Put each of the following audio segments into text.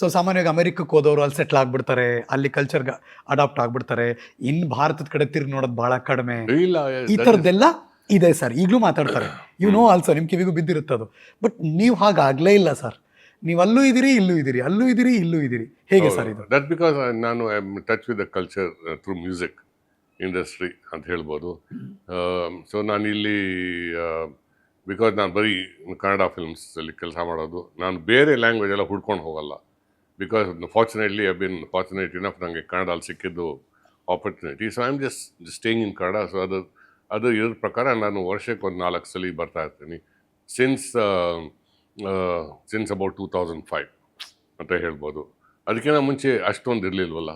So ಸಾಮಾನ್ಯವಾಗಿ ಅಮೆರಿಕಕ್ಕೆ ಹೋದವರು ಅಲ್ಲಿ ಸೆಟ್ಲ್ ಆಗ್ಬಿಡ್ತಾರೆ ಅಲ್ಲಿ ಕಲ್ಚರ್ಗೆ ಅಡಾಪ್ಟ್ ಆಗ್ಬಿಡ್ತಾರೆ. ಇನ್ ಭಾರತದ ಕಡೆ ತಿರುಗಿ ನೋಡೋದು ಬಹಳ ಕಡಿಮೆ. ಇಲ್ಲ ಈ ಥರದ್ದೆಲ್ಲ ಇದೆ ಸರ್ ಈಗಲೂ ಮಾತಾಡ್ತಾರೆ. ಯು ನೋ ಆಲ್ಸೋ ನಿಮ್ಮ ಕಿವಿಗೂ ಬಿದ್ದಿರುತ್ತೆ ಅದು ಬಟ್ ನೀವು ಹಾಗಾಗಲೇ ಇಲ್ಲ ಸರ್ ನೀವು ಅಲ್ಲೂ ಇದ್ದೀರಿ ಇಲ್ಲೂ ಇದ್ದೀರಿ. ಅಲ್ಲೂ ಇದ್ದೀರಿ ಇಲ್ಲೂ ಇದ್ದೀರಿ. ಹೇಗೆ ಸರ್ ಇದು? ದಟ್ ಬಿಕಾಸ್ ನಾನು I am touch with the culture through music industry ಅಂತ ಹೇಳ್ಬೋದು. ಸೊ ನಾನು ಇಲ್ಲಿ ಬಿಕಾಸ್ ನಾನು ಬರೀ ಕನ್ನಡ ಫಿಲ್ಮ್ಸ್ ಅಲ್ಲಿ ಕೆಲಸ ಮಾಡೋದು ನಾನು ಬೇರೆ ಲ್ಯಾಂಗ್ವೇಜ್ ಎಲ್ಲ ಹುಡ್ಕೊಂಡು ಹೋಗಲ್ಲ. Because fortunately I been fortunate enough ನನಗೆ ಕನ್ನಡದಲ್ಲಿ ಸಿಕ್ಕಿದ್ದು opportunity so I am just staying in Kannada so ಅದು ಅದು ಇದ್ರ ಪ್ರಕಾರ ನಾನು ವರ್ಷಕ್ಕೆ ಒಂದು ನಾಲ್ಕು ಸಲ ಬರ್ತಾ ಇರ್ತೀನಿ. Since since about two thousand five ಅಂತ ಹೇಳ್ಬೋದು. ಅದಕ್ಕಿಂತ ಮುಂಚೆ ಅಷ್ಟೊಂದು ಇರಲಿಲ್ವಲ್ಲ.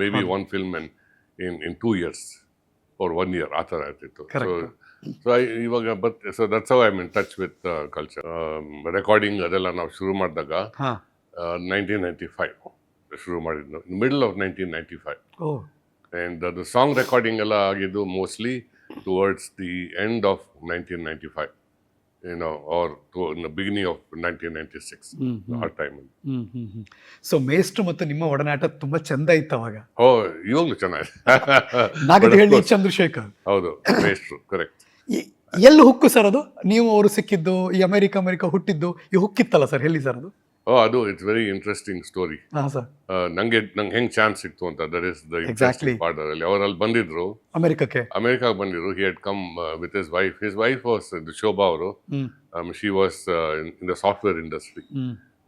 Maybe one film in in in two years or one year ಆ ಥರ ಇರ್ತಿತ್ತು. ಸೊ ಸೊ ಇವಾಗ but so that's I mean touch with culture recording ಅದೆಲ್ಲ ನಾವು ಶುರು ಮಾಡಿದಾಗ ನೈನ್ಟೀನ್ ನೈಂಟಿ ಫೈವ್ ಶುರು ಮಾಡಿದ್ದು. Middle of nineteen ninety five O. And ಅದು ಸಾಂಗ್ ರೆಕಾರ್ಡಿಂಗ್ ಎಲ್ಲ ಆಗಿದ್ದು mostly towards the end of nineteen ninety five ಏನೋ or in the beginning of nineteen ninety six. ಆ ಟೈಮಲ್ಲಿ ಹ್ಮ್ ಸೊ ಮೇಸ್ಟ್ರು ಮತ್ತು ನಿಮ್ಮ ಒಡನಾಟ ತುಂಬ ಚಂದ ಇತ್ತು ಅವಾಗ. ಓ ಇವಾಗಲೂ ಚೆನ್ನಾಗಿದೆ. ನಾಗದಹಳ್ಳಿ ಚಂದ್ರಶೇಖರ್. ಹೌದು ಮೇಸ್ಟ್ರು ಕರೆಕ್ಟ್ ಎಲ್ಲಿ ಹುಕ್ಕು ಸರ್ ಅದು? ನೀವು ಅವರು ಸಿಕ್ಕಿದ್ದು ಈ ಅಮೆರಿಕ ಅಮೆರಿಕ ಹುಟ್ಟಿದ್ದು ಈ ಹುಕ್ಕಿತ್ತಲ್ಲ ಸರ್ ಎಲ್ಲಿ ಸರ್ ಅದು? ಓ ಅದು ಇಟ್ಸ್ ವೆರಿ ಇಂಟ್ರೆಸ್ಟಿಂಗ್ ಸ್ಟೋರಿ ಹಾಂ ನಂಗೆ ನಂಗೆ ಹೆಂಗ್ ಚಾನ್ಸ್ ಸಿಕ್ತು ಅಂತ there is the. Interesting part ಅದರಲ್ಲಿ. ಅವರಲ್ಲಿ ಬಂದಿದ್ರು. ಅಮೆರಿಕಕ್ಕೆ. ಅಮೆರಿಕಾಗೆ ಬಂದಿದ್ರು. He had come with his wife his wife was Shobha ಅವರು. She was in the software industry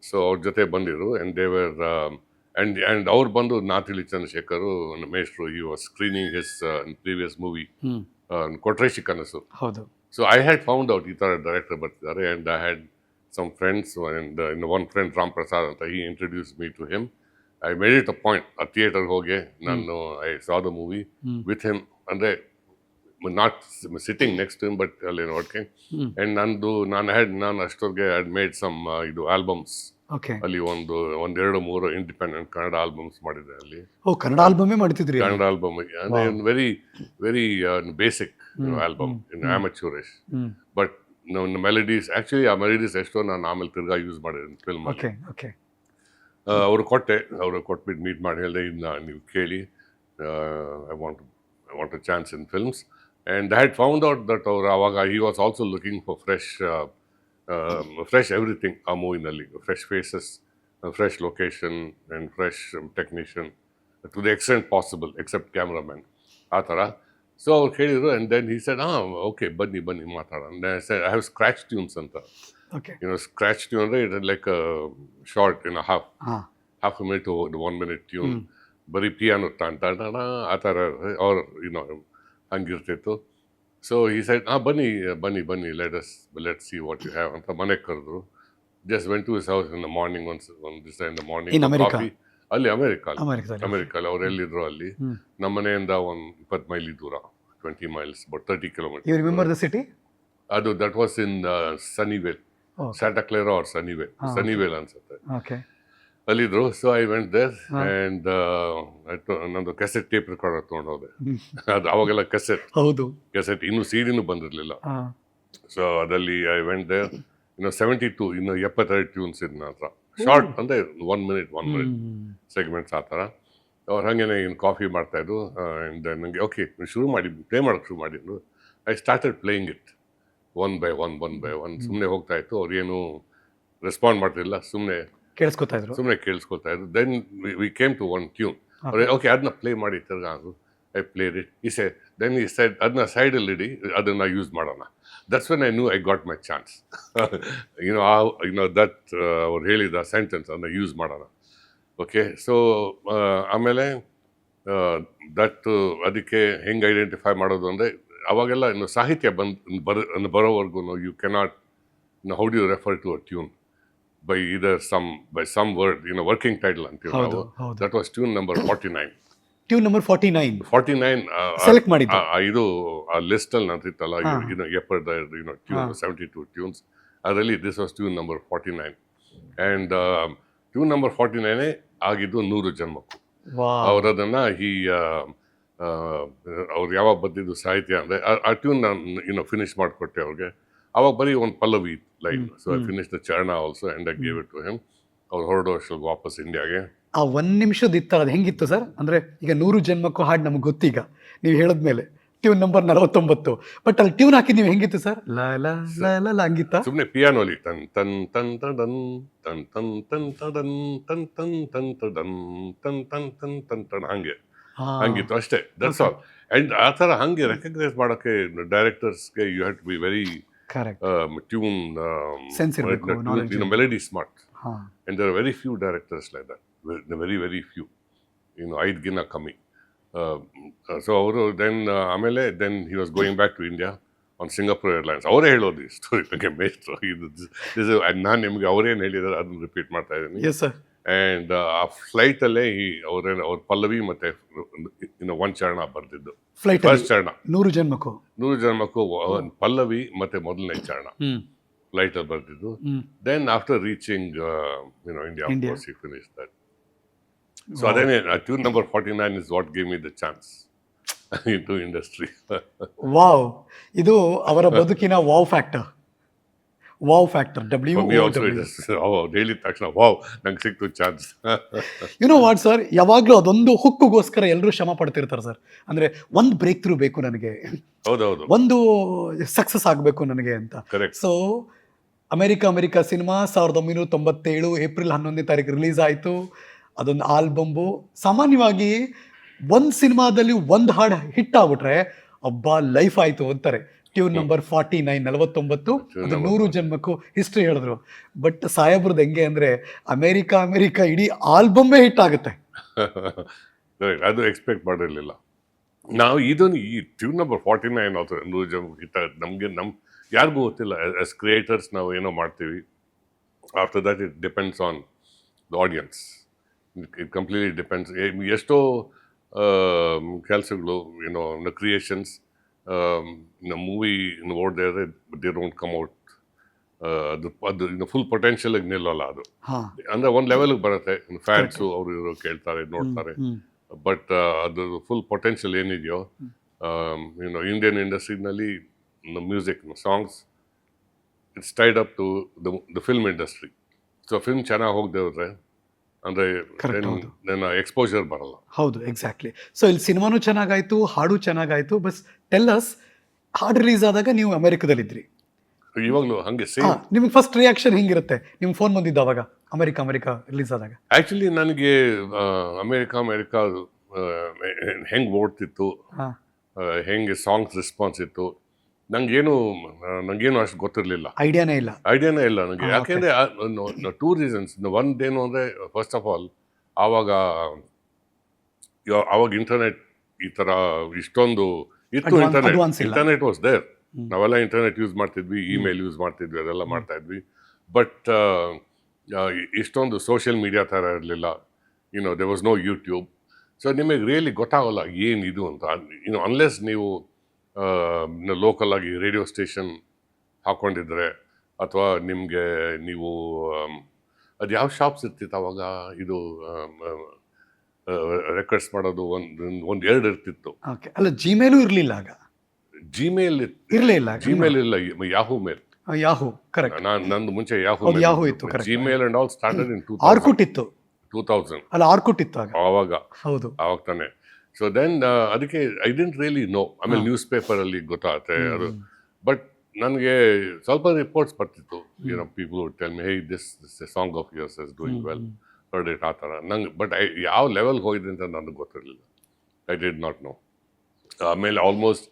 so ಅವ್ರ ಜೊತೆ ಬಂದಿದ್ರು ಅಂಡ್ ದೇವರ್ ಅಂಡ್ ಅಂಡ್ ಅವ್ರು ಬಂದು ನಾತಿಲಿ ಚಂದ್ರಶೇಖರ್ ಮೇಷ್ಟ್ರು ಈ was screening his previous movie Kotreshi Kanasu. ಹೌದು. So I had found out ಈ ತರ ಡೈರೆಕ್ಟರ್ ಬರ್ತಿದ್ದಾರೆ and I had some friends and in one friend Ram Prasad ಅಂತ ಈ introduce me to him I made it a point ಆ ಥಿಯೇಟರ್ಗೆ ಹೋಗಿ ನಾನು I saw the movie. With him ಅಂದರೆ not sitting next him but ಅಲ್ಲಿ ನೋಡ್ಕೆ and ನಂದು ನಾನು ಹ್ಯಾಡ್ ನಾನು ಅಷ್ಟೊತ್ತಿಗೆ ಹ್ಯಾಡ್ ಮೇಡ್ ಸಮ್ ಇದು ಆಲ್ಬಮ್ಸ್ ಓಕೆ ಅಲ್ಲಿ ಒಂದು ಒಂದೆರಡು ಮೂರು ಇಂಡಿಪೆಂಡೆಂಟ್ ಕನ್ನಡ ಆಲ್ಬಮ್ಸ್ ಮಾಡಿದೆ ಅಲ್ಲಿ. ಕನ್ನಡ ಆಲ್ಬಮೇ ಮಾಡ್ತಿದ್ರಿ ಕನ್ನಡ ಆಲ್ಬಮ್ ಅಂದರೆ very very basic album in amateurish but ನನ್ನ ಮೆಲಡೀಸ್ ಆ್ಯಕ್ಚುಲಿ ಆ ಮೆಲಡೀಸ್ ಎಷ್ಟೋ ನಾನು ಆಮೇಲೆ ತಿರ್ಗಾ ಯೂಸ್ ಮಾಡಿದ್ದೀನಿ ಫಿಲ್ಮ್ ಓಕೆ ಓಕೆ ಅವರು ಕೊಟ್ಟೆ ಅವರು ಕೊಟ್ಬಿಟ್ಟು ಮೀಟ್ ಮಾಡಿ ಹೇಳಿದೆ ಇದನ್ನ ನೀವು ಕೇಳಿ I want I want a chance in films and I had found out that ಅವ್ರು ಆವಾಗ he was also looking for fresh fresh everything ಆ ಮೂವಿನಲ್ಲಿ fresh faces fresh location and fresh technician to the extent possible except cameraman ಆ ಥರ. So ಅವ್ರು ಕೇಳಿದ್ರು and then he said ಹಾಂ okay ಬನ್ನಿ ಬನ್ನಿ ಮಾತಾಡೋಣ. ಐ ಹ್ಯಾವ್ ಸ್ಕ್ರ್ಯಾಚ್ ಟ್ಯೂನ್ಸ್ ಅಂತ. ಓಕೆ you know, ಅಂದರೆ tune, like short like a half you know, half tune half minute to one minute tune. Hmm. ಬರೀ ಪಿಯಾನೋ ಟನ ಆ ಥರ ಅವ್ರ ಯುನೋ ಹಂಗಿರ್ತಿತ್ತು. ಸೊ ಈ ಸೈಡ್ ಹಾಂ ಬನ್ನಿ ಬನ್ನಿ ಬನ್ನಿ let us let see what you have ಅಂತ ಮನೆಗೆ ಕರೆದ್ರು. Just went to his house in the morning once one this in the In morning America? Coffee ಅಲ್ಲಿ ಅಮೆರಿಕ ಅಮೆರಿಕಲ್ಲಿ ಅವ್ರು ಎಲ್ಲಿದ್ರು ಅಲ್ಲಿ. ನಮ್ಮ ಮನೆಯಿಂದ ಒಂದು ಇಪ್ಪತ್ತು ಮೈಲಿ ದೂರ twenty miles but thirty kilometre remember the city ಅದು that was in Sunnyvale Santa Clara or Sunnyvale. Sunnyvale ಅನ್ಸುತ್ತೆ. ಅಲ್ಲಿದ್ರು so I went there and and ನಂದು ಕೆಸೆಟ್ ಟೇಪ್ ರೆಕಾರ್ಡರ್ ತೊಗೊಂಡು ಹೋದೆ ಅದು ಅವಾಗೆಲ್ಲ ಕೆಸೆಟ್ ಹೌದು. ಕೆಸೆಟ್ ಇನ್ನು ಸಿಡಿನೂ ಬಂದಿರಲಿಲ್ಲ. ಸೊ ಅದಲ್ಲಿ ಐ ವೆಂಟ್ ದೇರ್ ಇನ್ನು ಸೆವೆಂಟಿ ಟೂ ಇನ್ನು ಎಪ್ಪತ್ತೆರಡು ಟ್ಯೂನ್ಸ್ ಇದ್ನ ಹತ್ರ. ಶಾರ್ಟ್ ಅಂದರೆ one minute one minute. Segments ಆ ಥರ. ಅವ್ರು ಹಾಗೇನೆ ಇನ್ನು ಕಾಫಿ ಮಾಡ್ತಾಯಿದ್ರು ಆ್ಯಂಡ್ ನನಗೆ ಓಕೆ ಶುರು ಮಾಡಿ ಪ್ಲೇ ಮಾಡೋಕ್ಕೆ ಶುರು ಮಾಡಿದ್ರು I started playing it one by one one by one ಸುಮ್ಮನೆ ಹೋಗ್ತಾ ಇತ್ತು ಅವ್ರೇನು ರೆಸ್ಪಾಂಡ್ ಮಾಡ್ತಿಲ್ಲ ಸುಮ್ಮನೆ ಕೇಳಿಸ್ಕೊತಾ ಇದ್ರು. ಸುಮ್ಮನೆ ಕೇಳಿಸ್ಕೊತಾ ಇದ್ರು. Then we came to one tune ಅವ್ರೆ ಓಕೆ ಅದನ್ನ ಪ್ಲೇ ಮಾಡಿ ತಿರ್ಗಾ ಅದು. ಐ ಪ್ಲೇ ಇಟ್ ಈ ಸೆ ದೆನ್ ಈ ಸೈಡ್ ಅದನ್ನ ಸೈಡಲ್ಲಿ ಇಡಿ ಅದನ್ನು ಯೂಸ್ ಮಾಡೋಣ. That's when I knew I got my chance you know ಆ ಯುನೋ ದಟ್ ಅವ್ರು ಹೇಳಿದ ಸೆಂಟೆನ್ಸ್ ಅದನ್ನ ಯೂಸ್ ಮಾಡೋಣ. ಓಕೆ ಸೊ ಆಮೇಲೆ ದಟ್ ಅದಕ್ಕೆ ಹೆಂಗೆ ಐಡೆಂಟಿಫೈ ಮಾಡೋದು ಅಂದರೆ ಅವಾಗೆಲ್ಲ ಇನ್ನು ಸಾಹಿತ್ಯ ಬಂದು ಬರ ಬರೋವರೆಗೂ you cannot how do you refer to a tune by either some by some word you know working title ಅಂತೀವಿ ನಾವು. That was tune number forty nine tune number forty nine forty nine select ಮಾಡಿದ್ದು. ಇದು ಆ ಲಿಸ್ಟಲ್ಲಿ ನಂತಿತ್ತಲ್ಲ ಹಾ. You know ಎಪ್ಪರ್ you know tune. Seventy two tunes ಅದರಲ್ಲಿ this was tune number forty nine and tune number forty ನೈನೇ ಆಗಿದ್ದು ನೂರು ಜನ್ಮಕ್ಕೂ. ಅವರದನ್ನು ಅವ್ರು ಅದನ್ನ ಈ ಅವ್ರು ಯಾವಾಗ ಬಂದಿದ್ದು ಸಾಹಿತ್ಯ ಅಂದರೆ ಆ ಟ್ಯೂನ್ ನಾನು ಇನ್ನು ಫಿನಿಶ್ ಮಾಡಿಕೊಟ್ಟೆ ಅವ್ರಿಗೆ. ಅವಾಗ ಬರೀ ಒಂದು Pallavi line so I finish the charana also and I gave it to him. ಅವ್ರು ಹೊರಡೋ ಅಷ್ಟೊತ್ತಿಗೆ ವಾಪಸ್ ಇಂಡಿಯಾಗೆ ಆ ಒಂದ್ ನಿಮಿಷದ ಇತ್ತಲ್ಲ ಅದು ಹೆಂಗಿತ್ತು ಸರ್? ಅಂದ್ರೆ ಈಗ ನೂರು ಜನ್ಮಕ್ಕೂ ಹಾಡು ನಮ್ಗೆ ಗೊತ್ತೀಗ. ನೀವು ಹೇಳಿದ್ಮೇಲೆ ಟ್ಯೂನ್ ನಂಬರ್ ನಲವತ್ತೊಂಬತ್ತು. ಬಟ್ ಅಲ್ಲಿ ಟ್ಯೂನ್ ಹಾಕಿದ್ ನೀವು ಹೆಂಗಿತ್ತು ಸರ್? ಲ ಲ ಲ ಲ ಲ ಹಂಗಿತ್ತ? ಸುಮ್ಮನೆ ಪಿಯಾನೋಲಿ ತನ್ ತನ್ ತನ್ ತಡನ್ ತನ್ ತನ್ ತನ್ ತಡನ್ ತನ್ ತನ್ ತನ್ ತನ್ ತನ್ ಹಂಗೆ. ಹಂಗಿತ್ತು ಅಷ್ಟೇ. ದಟ್ಸ್ ಆಲ್ ಅಂಡ್ ಆ ಥರ ಹಂಗೆ ರೆಕಗ್ನೈಸ್ ಮಾಡೋಕ್ಕೆ ಡೈರೆಕ್ಟರ್ಸ್ಗೆ you have to be very tune melody smart and there very few directors like directors like very few ಇನ್ನು ಐದು ಐದ್ಗಿನ ಕಮ್ಮಿ ಸೊ ಅವರು ದೆನ್ ಆಮೇಲೆ then he was going back to India on Singapore airlines ಅವರೇ ಹೇಳೋದು ಈ ಸ್ಟೋರಿ ಬಗ್ಗೆ ಮೇಸ್ಟ್ರು ಇದು ನಾನು ನಿಮಗೆ ಅವರೇನು ಹೇಳಿದಾರೆ ಅದನ್ನು ರಿಪೀಟ್ ಮಾಡ್ತಾ ಇದ್ದೀನಿ. ಆ್ಯಂಡ್ ಆ ಫ್ಲೈಟಲ್ಲೇ ಈ ಅವರೇನು ಅವ್ರ ಪಲ್ಲವಿ ಮತ್ತೆ ಇನ್ನು ಒಂದು ಚರಣ ಬರೆದಿದ್ದು. ಫ್ಲೈಟ್ ಫಸ್ಟ್ ಚರಣ. ನೂರು ಜನ್ಮಕ್ಕೂ. ನೂರು ಜನ್ಮಕ್ಕೂ ಪಲ್ಲವಿ ಮತ್ತೆ ಮೊದಲನೇ ಚರಣ. ಫ್ಲೈಟಲ್ಲಿ ಬರೆದಿದ್ದು. Then after reaching you know India finish know, India, wow. So then, uh, tune number forty-nine is what gave me the chance into industry. Wow ಇದು ಅವರ ಬದುಕಿನ wow factor wow factor W daily ತಕ್ಷಣ wow ನಂಗೆ ಸಿಕ್ತು chance you know what sir ಯಾವಾಗಲೂ ಅದೊಂದು ಹುಕ್ಕುಗೋಸ್ಕರ ಎಲ್ಲರೂ ಶ್ರಮ ಪಡ್ತಿರ್ತಾರೆ ಸರ್ ಅಂದರೆ ಒಂದು ಬ್ರೇಕ್ ಥ್ರೂ ಬೇಕು ನನಗೆ. ಹೌದೌದು. ಒಂದು ಸಕ್ಸಸ್ ಆಗಬೇಕು ನನಗೆ ಅಂತ. Correct so America America cinema ಸಾವಿರದ ಒಂಬೈನೂರ ತೊಂಬತ್ತೇಳು ಏಪ್ರಿಲ್ ಹನ್ನೊಂದನೇ ತಾರೀಕು ರಿಲೀಸ್ ಆಯಿತು. ಅದೊಂದು ಆಲ್ಬಂಬು ಸಾಮಾನ್ಯವಾಗಿ ಒಂದು ಸಿನಿಮಾದಲ್ಲಿ ಒಂದು ಹಾಡು ಹಿಟ್ ಆಗ್ಬಿಟ್ರೆ ಅಬ್ಬಾ ಲೈಫ್ ಆಯಿತು ಅಂತಾರೆ. ಟ್ಯೂನ್ ನಂಬರ್ ಫಾರ್ಟಿ ನೈನ್ ನಲವತ್ತೊಂಬತ್ತು. ಅದು ನೂರು ಜನ್ಮಕ್ಕೂ ಹಿಸ್ಟ್ರಿ ಹೇಳಿದ್ರು. ಬಟ್ ಸಾಹೇಬ್ರದ್ದು ಹೆಂಗೆ ಅಂದರೆ ಅಮೇರಿಕಾ ಅಮೇರಿಕಾ ಇಡೀ ಆಲ್ಬಮ್ಮೇ ಹಿಟ್ ಆಗುತ್ತೆ. ಅದು ಎಕ್ಸ್ಪೆಕ್ಟ್ ಮಾಡಿರಲಿಲ್ಲ. ನಾವು ಇದನ್ನು ಈ ಟ್ಯೂನ್ ನಂಬರ್ ಫಾರ್ಟಿ ನೈನ್ ಆಯ್ತು ನೂರು ಜನ ಆಗುತ್ತೆ. ನಮಗೆ ನಮ್ಮ ಯಾರಿಗೂ ಗೊತ್ತಿಲ್ಲ. ಆಸ್ ಕ್ರಿಯೇಟರ್ಸ್ ನಾವು ಏನೋ ಮಾಡ್ತೀವಿ. After that it depends on the audience it completely depends ಎಷ್ಟೋ ಕೆಲಸಗಳು ಏನೋ ಕ್ರಿಯೇಷನ್ಸ್ ಇನ್ನು ಮೂವಿ ಓಡದೆ ದೇ ಡೋಂಟ್ ಕಮ್ ಔಟ್ ಅದು ಅದು ಇನ್ನು ಫುಲ್ ಪೊಟೆನ್ಷಿಯಲ್ಗೆ ನಿಲ್ಲಲ್ಲ ಅದು. ಹಾಂ. ಅಂದ್ರೆ ಒಂದು ಲೆವೆಲ್ಗೆ ಬರುತ್ತೆ. ಫ್ಯಾನ್ಸು ಅವರು ಇವರು ಕೇಳ್ತಾರೆ ನೋಡ್ತಾರೆ. ಹ್ಞೂ ಬಟ್ ಅದು ಫುಲ್ ಪೊಟೆನ್ಷಿಯಲ್ ಏನಿದೆಯೋ you know Indian ಇಂಡಸ್ಟ್ರಿನಲ್ಲಿ music songs it's tied up to the film industry so film ಚೆನ್ನಾಗಿ ಹೋಗದೆ ಹೋದ್ರೆ ಅಂದರೆ ನನ್ನ ಎಕ್ಸ್ಪೋಜರ್ ಬರಲ್ಲ. ಹೌದು ಎಕ್ಸಾಕ್ಟ್ಲಿ ಸೊ ಇಲ್ಲಿ ಸಿನಿಮಾನು ಚೆನ್ನಾಗಾಯ್ತು ಹಾಡು ಚೆನ್ನಾಗಾಯ್ತು ಬಸ್ ಟೆಲ್ಲಸ್ ಹಾಡು ರಿಲೀಸ್ ಆದಾಗ ನೀವು ಅಮೆರಿಕದಲ್ಲಿದ್ರಿ. ಇವಾಗಲೂ ಹಂಗೆ ಸೇಮ್ ನಿಮ್ಗೆ ಫಸ್ಟ್ ರಿಯಾಕ್ಷನ್ ಹೆಂಗಿರುತ್ತೆ? ನಿಮ್ಮ ಫೋನ್ ಬಂದಿದ್ದು ಅವಾಗ ಅಮೆರಿಕ ಅಮೆರಿಕ ರಿಲೀಸ್ ಆದಾಗ? ಆ್ಯಕ್ಚುಲಿ ನನಗೆ ಅಮೆರಿಕ ಅಮೆರಿಕ ಹೆಂಗೆ ಓಡ್ತಿತ್ತು ಹೆಂಗೆ ಸಾಂಗ್ಸ್ ರೆಸ್ಪಾನ್ಸ್ ಇತ್ತು ನಂಗೇನು ನಂಗೇನು ಅಷ್ಟು ಗೊತ್ತಿರಲಿಲ್ಲ. ಐಡಿಯಾನೇ ಇಲ್ಲ. ಐಡಿಯಾನೇ ಇಲ್ಲ ನನಗೆ ಯಾಕೆಂದರೆ ಟೂ ರೀಸನ್ಸ್ ಒಂದೇನು ಅಂದರೆ ಫಸ್ಟ್ ಆಫ್ ಆಲ್ ಆವಾಗ ಆವಾಗ ಇಂಟರ್ನೆಟ್ ಈ ಥರ ಇಷ್ಟೊಂದು ಇತ್ತು ಇಂಟರ್ನೆಟ್ ಇಂಟರ್ನೆಟ್ ವಾಸ್ ದೇರ್ ನಾವೆಲ್ಲ ಇಂಟರ್ನೆಟ್ ಯೂಸ್ ಮಾಡ್ತಿದ್ವಿ ಇಮೇಲ್ ಯೂಸ್ ಮಾಡ್ತಿದ್ವಿ ಅದೆಲ್ಲ ಮಾಡ್ತಾ ಇದ್ವಿ ಬಟ್ ಇಷ್ಟೊಂದು ಸೋಷಿಯಲ್ ಮೀಡಿಯಾ ಥರ ಇರಲಿಲ್ಲ. You know there was no YouTube so ನಿಮಗೆ ರಿಯಲಿ ಗೊತ್ತಾಗಲ್ಲ ಏನು ಇದು ಅಂತ ಇನ್ನು ಅನ್ಲೆಸ್ ನೀವು ಲೋಕಲ್ ಆಗಿ ರೇಡಿಯೋ ಸ್ಟೇಷನ್ ಹಾಕೊಂಡಿದ್ರೆ ಅಥವಾ ನಿಮಗೆ ನೀವು ಅದು ಯಾವ ಶಾಪ್ಸ್ ಇರ್ತಿತ್ತು ಅವಾಗ? ಇದು ರೆಕಾರ್ಡ್ಸ್ ಮಾಡೋದು ಒಂದು ಒಂದು ಎರಡು ಇರ್ತಿತ್ತು. ಓಕೆ ಅಲ್ಲ ಜಿಮೇಲು ಇರಲಿಲ್ಲ ಆಗ? ಜಿಮೇಲ್ ಇರಲೇ ಇಲ್ಲ ಜಿಮೇಲ್ ಇಲ್ಲ ಯಾಹೂ ಮೇಲ್ ಯಾಹು ಕರೆಕ್ಟ್ ನಾನು ನಂದು ಮುಂಚೆ ಯಾಹೂ ಯಾಹೂ ಇತ್ತು. Gmail and all started in two Orkut ಇತ್ತು. ಟೂ ತೌಸಂಡ್ ಅಲ್ಲ ಆರ್ಕುಟ್ ಇತ್ತು ಆಗ? ಆವಾಗ. ಹೌದು. ಆವಾಗ ತಾನೆ. ಸೊ ದೆನ್ ಅದಕ್ಕೆ ಐ ಡೆಂಟ್ ರಿಯಲಿ ನೋ ಆಮೇಲೆ ನ್ಯೂಸ್ ಪೇಪರಲ್ಲಿ ಗೊತ್ತಾಗುತ್ತೆ ಅದು. ಬಟ್ ನನಗೆ ಸ್ವಲ್ಪ ರಿಪೋರ್ಟ್ಸ್ ಬರ್ತಿತ್ತು. ಏನೋ people tell me hey this this song of yours is doing well per date ಆ ಥರ. ನಂಗೆ ಬಟ್ ಐ ಯಾವ ಲೆವೆಲ್ಗೆ ಹೋಗಿದೆ ಅಂತ ನನಗೆ ಗೊತ್ತಿರಲಿಲ್ಲ. ಐ ಡಿಡ್ ನಾಟ್ ನೋ ಆಮೇಲೆ ಆಲ್ಮೋಸ್ಟ್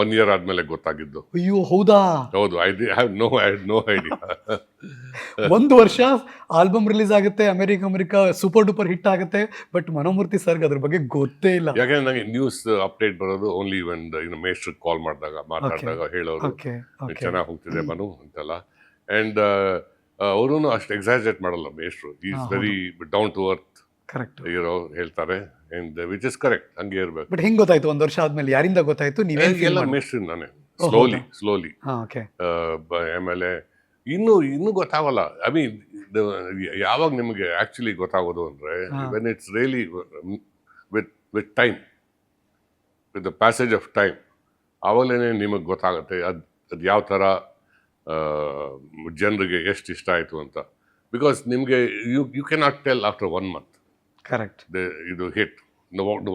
ಒನ್ ಇಯರ್ ಆದಮೇಲೆ ಗೊತ್ತಾಗಿದ್ದು. ಅಯ್ಯೋ ಹೌದಾ? ಹೌದು I have no I no idea ಒಂದು ವರ್ಷ ಆಲ್ಬಮ್ ರಿಲೀಸ್ ಆಗುತ್ತೆ America America super duper hit ಆಗುತ್ತೆ ಬಟ್ ಮನೋಮೂರ್ತಿ ಸರ್ಗೆ ಅದ್ರ ಬಗ್ಗೆ ಗೊತ್ತೇ ಇಲ್ಲ. ಯಾಕಂದ್ರೆ ನನಗೆ ನ್ಯೂಸ್ ಅಪ್ಡೇಟ್ ಬರೋದು ಓನ್ಲಿ ಒನ್ ಇನ್ನು ಮೇಸ್ಟ್ರ್ ಕಾಲ್ ಮಾಡಿದಾಗ ಮಾತಾಡಿದಾಗ ಹೇಳೋರು. ಚೆನ್ನಾಗಿ ಹೋಗ್ತಿದೆ ಮನು ಅಂತೆಲ್ಲ. ಆ್ಯಂಡ್ ಅವರು ಅಷ್ಟು ಎಕ್ಸಾಜರೇಟ್ ಮಾಡಲ್ಲ ಮೇಸ್ಟ್ರು is very down to earth correct ಇರೋ ಹೇಳ್ತಾರೆ. ಅಂಡ್ ವಿಚ್ ಇಸ್ ಕರೆಕ್ಟ್ ಹಂಗೆ ಇರಬೇಕು. ಬಟ್ ಹೆಂಗೆ ಗೊತ್ತಾಯ್ತು? ಒಂದು ವರ್ಷ ಆದ್ಮೇಲೆ ಯಾರಿಂದ ಗೊತ್ತಾಯ್ತು? ನೀವೇ ಎಲ್ಲ ಮೇಸ್ಟ್ರಿ ನಾನೇ. ಸ್ಲೋಲಿ ಸ್ಲೋಲಿ ಆಮೇಲೆ ಇನ್ನು ಇನ್ನೂ ಗೊತ್ತಾಗಲ್ಲ. ಐ ಮೀನ್ ಯಾವಾಗ ನಿಮಗೆ ಆ್ಯಕ್ಚುಲಿ ಗೊತ್ತಾಗೋದು ಅಂದರೆ. When it's really with with time with the passage of time ಆವಾಗಲೇ ನಿಮಗೆ ಗೊತ್ತಾಗುತ್ತೆ ಅದು ಅದು ಯಾವ ಥರ ಜನರಿಗೆ ಎಷ್ಟು ಇಷ್ಟ ಆಯಿತು ಅಂತ. ಬಿಕಾಸ್ ನಿಮಗೆ you you cannot tell after one month correct ಇದು hit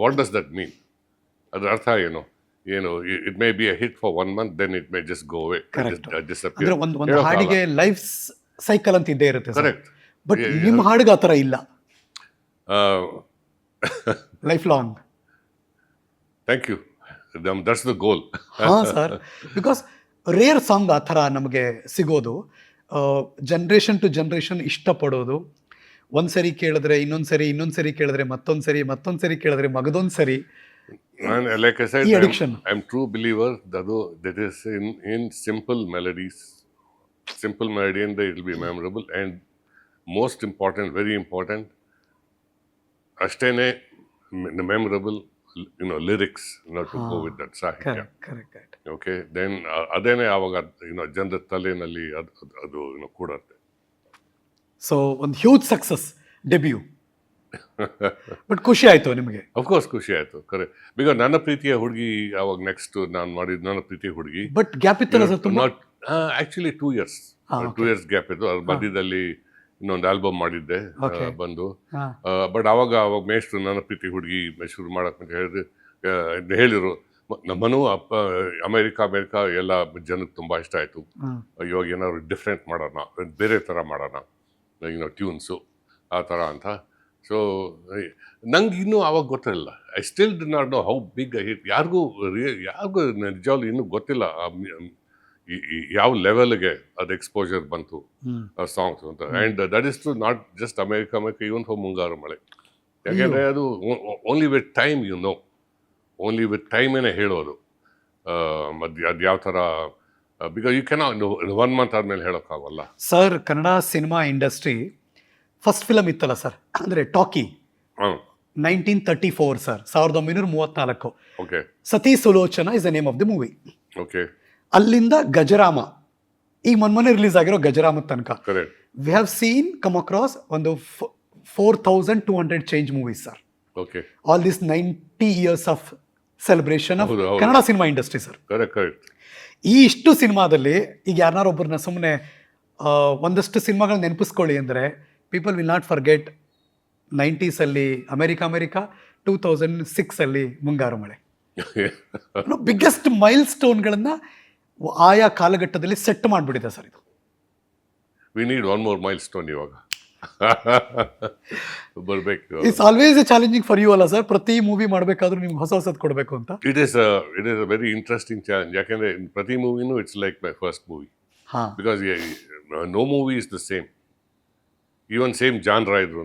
what does that mean ಅದರ ಅರ್ಥ ಏನು? ಏನು it may be a hit for one month then it may just go away disappear ಒಂದು ಹಾಡಿಗೆ ಲೈಫ್ ಸೈಕಲ್ ಅಂತ ಇದ್ದೇ ಇರುತ್ತೆ ಕರೆಕ್ಟ್ ಬಟ್ ನಿಮ್ಮ ಹಾಡುಗ ಆ ಥರ ಇಲ್ಲ. Life long thank you that's the goal ಹಾಂ ಸರ್ ಬಿಕಾಸ್ ರೇರ್ ಸಾಂಗ್ ಆ ಥರ ನಮಗೆ ಸಿಗೋದು. ಜನ್ರೇಷನ್ ಟು ಜನ್ರೇಷನ್ ಇಷ್ಟಪಡೋದು. ಒಂದ್ಸರಿ ಕೇಳಿದ್ರೆ ಇನ್ನೊಂದು ಸರಿ ಇನ್ನೊಂದು ಸರಿ ಕೇಳಿದ್ರೆ ಮತ್ತೊಂದು ಸರಿ ಮತ್ತೊಂದು ಸರಿ ಕೇಳಿದ್ರೆ ಮಗದೊಂದು ಸರಿ. Said, ಈ I'm, addiction. I'm true believer that though that is in, in simple meridian that it will be memorable and most important, very important, Ashtane, the memorable, you know, lyrics, you know, to go with that sahitya. Correct, correct, correct. Okay, then adene ಅದೇನೆ you know ಜನರ ತಲೆನಲ್ಲಿ ಅದು know ಕೂಡತ್ತೆ so ಒಂದು huge success debut but ಖುಷಿ ಆಯ್ತು ನಿಮಗೆ of course ಖುಷಿ ಆಯ್ತು ಕರೆ ಬಿಕಾಸ್ ನನ್ನ ಪ್ರೀತಿಯ ಹುಡುಗಿ ಅವಾಗ ನೆಕ್ಸ್ಟ್ ನಾನು ಮಾಡಿದ ನನ್ನ ಪ್ರೀತಿಯ ಹುಡುಗಿ ಬಟ್ ಗ್ಯಾಪ್ ಇತ್ತಲ್ಲ ಸರ್ ತುಂಬ not actually two years two years gap ಇತ್ತು. ಅದ್ರ ಮಧ್ಯದಲ್ಲಿ ಇನ್ನೊಂದು ಆಲ್ಬಮ್ ಮಾಡಿದ್ದೆ ಬಂದು. ಬಟ್ ಅವಾಗ ಅವಾಗ ಮೇಷ್ಟ್ರು ನನ್ನ ಪ್ರೀತಿ ಹುಡುಗಿ ಶುರು ಮಾಡಕ್ ಅಂತ ಹೇಳಿದ್ರು. ಹೇಳಿದ್ರು ನಮ್ಮನೂ ಅಪ್ಪ ಅಮೇರಿಕ ಅಮೇರಿಕ ಎಲ್ಲ ಜನಕ್ಕೆ ತುಂಬಾ ಇಷ್ಟ ಆಯ್ತು. ಇವಾಗ ಏನಾದ್ರು ಡಿಫ್ರೆಂಟ್ ಮಾಡೋಣ ಬೇರೆ ಥರ ಮಾಡೋಣ. ಏನೋ ಟ್ಯೂನ್ಸು ಆ ಥರ ಅಂತ. ಸೊ ನಂಗೆ ಇನ್ನೂ ಅವಾಗ ಗೊತ್ತಿರಲಿಲ್ಲ. I still did not know how big hit ಯಾರಿಗೂ ಯಾರಿಗೂ ನಿಜವಾಗ್ಲೂ ಇನ್ನೂ ಗೊತ್ತಿಲ್ಲ ಯಾವ ಲೆವೆಲ್ಗೆ ಅದು ಎಕ್ಸ್ಪೋಜರ್ ಬಂತು ಆ ಸಾಂಗ್ಸ್ ಅಂತ. And that is to not just America America even for Mungaru Male. ಯಾಕೆಂದರೆ ಅದು only with time you know only with ಟೈಮೇನೆ ಹೇಳೋದು. ಅದು ಅದು ಯಾವ ಥರ because you can one month ಆದಮೇಲೆ ಹೇಳೋಕ್ಕಾಗಲ್ಲ. Sir Kannada cinema industry first film ಇತ್ತಲ್ಲ ಸರ್ ಅಂದರೆ talkie. Nineteen thirty four sir ಸಾವಿರದ ಒಂಬೈನೂರ ಮೂವತ್ನಾಲ್ಕು. Okay Sati Sulochana is the name of the movie okay ಅಲ್ಲಿಂದ ಗಜರಾಮ. ಈ ಮೊನ್ನೆ ರಿಲೀಸ್ ಆಗಿರೋ ಗಜರಾಮ ತನಕ. We have seen come across ಒಂದು four thousand two hundred change movies sir okay all this ninety years of celebration of. Kannada cinema industry sir ಈ ಇಷ್ಟು ಸಿನಿಮಾದಲ್ಲಿ ಈಗ ಯಾರನ್ನಾರೊಬ್ಬರನ್ನ ಸುಮ್ಮನೆ ಒಂದಷ್ಟು ಸಿನಿಮಾಗಳು ನೆನಪಿಸ್ಕೊಳ್ಳಿ ಅಂದರೆ ಪೀಪಲ್ ವಿಲ್ ನಾಟ್ ಫರ್ಗೆಟ್ ನೈಂಟೀಸಲ್ಲಿ ಅಮೆರಿಕ ಅಮೆರಿಕ ಟೂ ತೌಸಂಡ್ ಸಿಕ್ಸಲ್ಲಿ ಮುಂಗಾರು ಮಳೆ. ಬಿಗ್ಗೆಸ್ಟ್ ಮೈಲ್ ಸ್ಟೋನ್ಗಳನ್ನು ಆಯಾ ಕಾಲಘಟ್ಟದಲ್ಲಿ ಸೆಟ್ ಮಾಡಿಬಿಟ್ಟಿದೆ ಸರ್ ಇದು. We need one more milestone ಇವಾಗ. ಬರಬೇಕು. It's always a challenging for you ಅಲ್ಲ ಸರ್? ಪ್ರತಿ ಮೂವಿ ಮಾಡಬೇಕಾದ್ರೂ ನಿಮ್ಗೆ ಹೊಸ ಹೊಸದು ಕೊಡಬೇಕು ಅಂತ? It is it is a very interesting challenge ಯಾಕೆಂದರೆ ಪ್ರತಿ ಮೂವಿನೂ it's like my first movie ಹಾಂ. Because no movie is the same even same genre ಇದ್ರು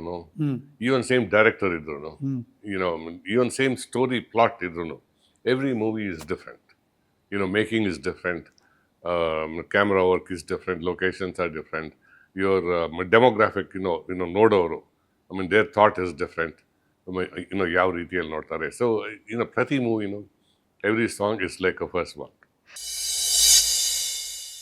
ಈವನ್ ಸೇಮ್ ಡೈರೆಕ್ಟರ್ ಇದ್ರು you know even same story plot ಇದ್ರು every movie is story You know, making is different. Um, camera work is different. Locations are different. Your um, demographic, you know, you know, ನೋಡೋರು I mean, their thought is different. I mean, you know, ಯಾವ ರೀತಿಯಲ್ಲಿ ನೋಡ್ತಾರೆ so you know, ಪ್ರತಿ ಮೂವಿನೂ every song is like a first one